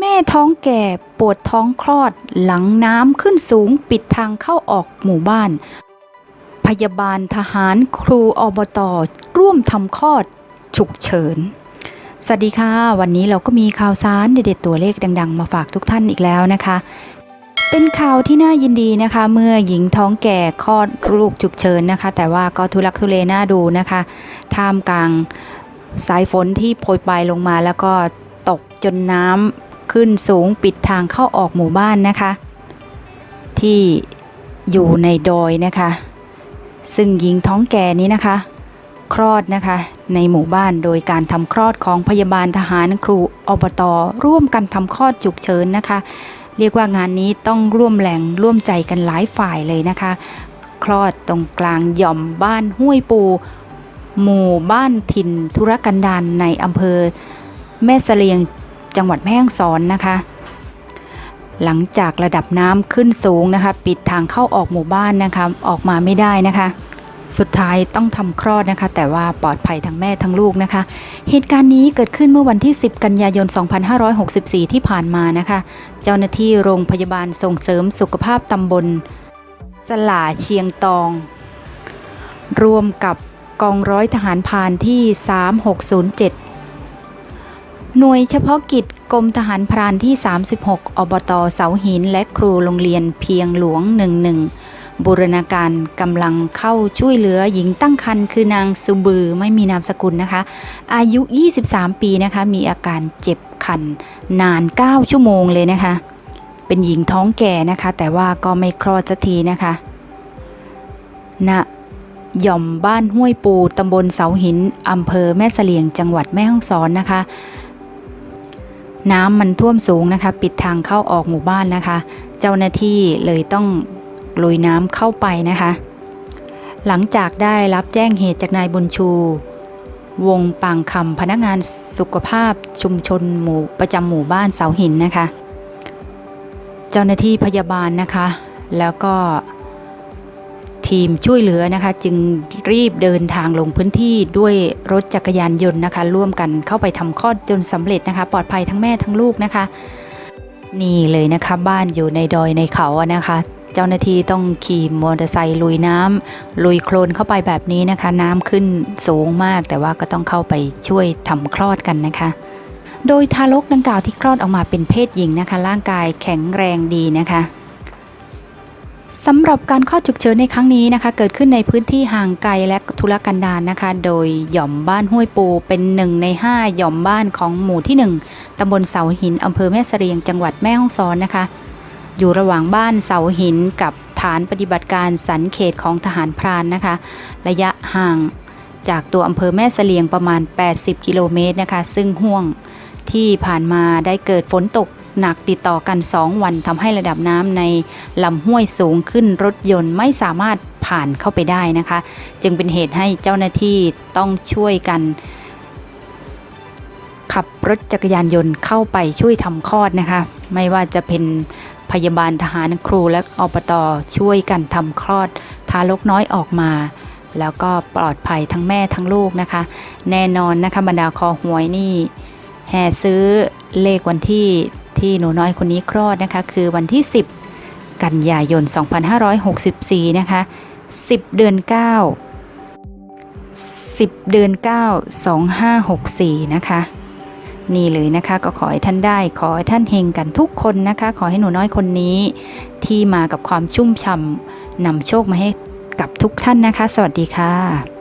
แม่ท้องแก่ปวดท้องคลอดหลังน้ำขึ้นสูงปิดทางเข้าออกหมู่บ้าน พยาบาลทหารครูอบตร่วมทำคลอดฉุกเฉิน สวัสดีค่ะ วันนี้เราก็มีข่าวสารเด็ดๆตัวเลขดัง ๆ มาฝากทุกท่านอีกแล้วนะคะ เป็นข่าวที่น่ายินดีนะคะ เมื่อหญิงท้องแก่คลอดลูกฉุกเฉินนะคะ แต่ว่าก็ทุลักทุเลน่าดูนะคะท่ามกลางสายฝนที่โปรยปลายลงมาแล้วก็ตกจนน้ำ ขึ้นสูงปิดทางเข้าออกหมู่บ้านนะคะ ที่อยู่ในดอยนะคะ ซึ่งหญิงท้องแก่นี้นะคะ คลอดนะคะในหมู่บ้านโดยการทำคลอดของพยาบาลทหารครูอบตร่วมกันทำคลอดฉุกเฉินนะคะ เรียกว่างานนี้ต้องร่วมแรงร่วมใจกันหลายฝ่ายเลยนะคะ คลอดตรงกลางหย่อมบ้านห้วยปู หมู่บ้านถิ่นธุรกันดารในอำเภอแม่เสลียง จังหวัดแม่ฮ่องสอนนะคะ หลังจากระดับน้ำขึ้นสูงนะคะ ปิดทางเข้าออกหมู่บ้านนะคะ ออกมาไม่ได้นะคะ สุดท้ายต้องทำคลอดนะคะ แต่ว่าปลอดภัยทั้งแม่ทั้งลูกนะคะ เหตุการณ์นี้เกิดขึ้นเมื่อวันที่ 10 กันยายน 2564 ที่ผ่านมานะคะ เจ้าหน้าที่โรงพยาบาลส่งเสริมสุขภาพตำบลสลาเชียงตอง รวมกับกองร้อยทหารพานที่ 3607 หน่วยเฉพาะกิจกรมทหารพรานที่ 36 อบตเสาหินและครูโรงเรียนเพียงหลวง 11 บูรณาการกำลังเข้าช่วยเหลือหญิงตั้งครรภ์คือนางสุบือไม่มีนามสกุลนะคะ อายุ 23 ปีนะคะ มีอาการเจ็บคันนาน 9 ชั่วโมงเลยนะคะ เป็นหญิงท้องแก่นะคะ แต่ว่าก็ไม่คลอดสักทีนะคะณหย่อมบ้านห้วยปูตำบลเสาหินอำเภอแม่เสลียงจังหวัดแม่ฮ่องสอนนะคะ น้ำมันท่วมสูงนะคะ ปิดทางเข้าออกหมู่บ้านนะคะ เจ้าหน้าที่เลยต้องลุยน้ำเข้าไปนะคะ หลังจากได้รับแจ้งเหตุจากนายบุญชู วงปางคำพนักงานสุขภาพชุมชนหมู่ประจำหมู่บ้านเสาหินนะคะ เจ้าหน้าที่พยาบาลนะคะ แล้วก็ ทีมช่วยเหลือนะคะ จึงรีบเดินทางลงพื้นที่ด้วยรถจักรยานยนต์นะคะ ร่วมกันเข้าไปทำคลอดจนสำเร็จนะคะ ปลอดภัยทั้งแม่ทั้งลูกนะคะ นี่เลยนะคะบ้านอยู่ในดอยในเขาอะนะคะเจ้าหน้าที่ต้องขี่มอเตอร์ไซค์ลุยน้ำลุยโคลนเข้าไปแบบนี้นะคะ น้ำขึ้นสูงมาก แต่ว่าก็ต้องเข้าไปช่วยทำคลอดกันนะคะ โดยทารกดังกล่าวที่คลอดออกมาเป็นเพศหญิงนะคะ ร่างกายแข็งแรงดีนะคะ สำหรับการคลอฉุกเฉินในครั้งนี้นะคะ เกิดขึ้นในพื้นที่ห่างไกลและทุรกันดารนะคะ โดยหย่อมบ้านห้วยปูเป็นหนึ่งใน 5 หย่อมบ้านของหมู่ที่ 1ตำบลเสาหินอำเภอแม่เสรียงจังหวัดแม่ฮ่องสอนนะคะ อยู่ระหว่างบ้านเสาหินกับฐานปฏิบัติการสันเขตของทหารพรานนะคะ ระยะห่างจากตัวอำเภอแม่เสลียงประมาณ 80 กิโลเมตรนะคะ ซึ่งห่วงที่ผ่านมาได้เกิดฝนตก หนักติดต่อกัน 2 วันทำให้ระดับน้ำในลำห้วยสูงขึ้นรถยนต์ไม่สามารถผ่านเข้าไปได้นะคะ จึงเป็นเหตุให้เจ้าหน้าที่ต้องช่วยกัน ขับรถจักรยานยนต์เข้าไปช่วยทำคลอดนะคะ ไม่ว่าจะเป็นพยาบาลทหารครูและอบตช่วยกันทำคลอด ทารกน้อยออกมา แล้วก็ปลอดภัยทั้งแม่ทั้งลูกนะคะ แน่นอนนะคะบรรดาคอหวยนี่แห่ซื้อเลขวันที่ ที่หนูน้อยคนนี้คลอดนะคะ คือวันที่ 10 กันยายน 2564 นะคะ 10 เดือน 9 10 เดือน 9 2564 นะคะ นี่เลยนะคะก็ขอให้ท่านได้ ขอให้ท่านเฮงกันทุกคนนะคะ ขอให้หนูน้อยคนนี้ ที่มากับความชุ่มฉ่ำนำโชคมาให้กับทุกท่านนะคะ สวัสดีค่ะ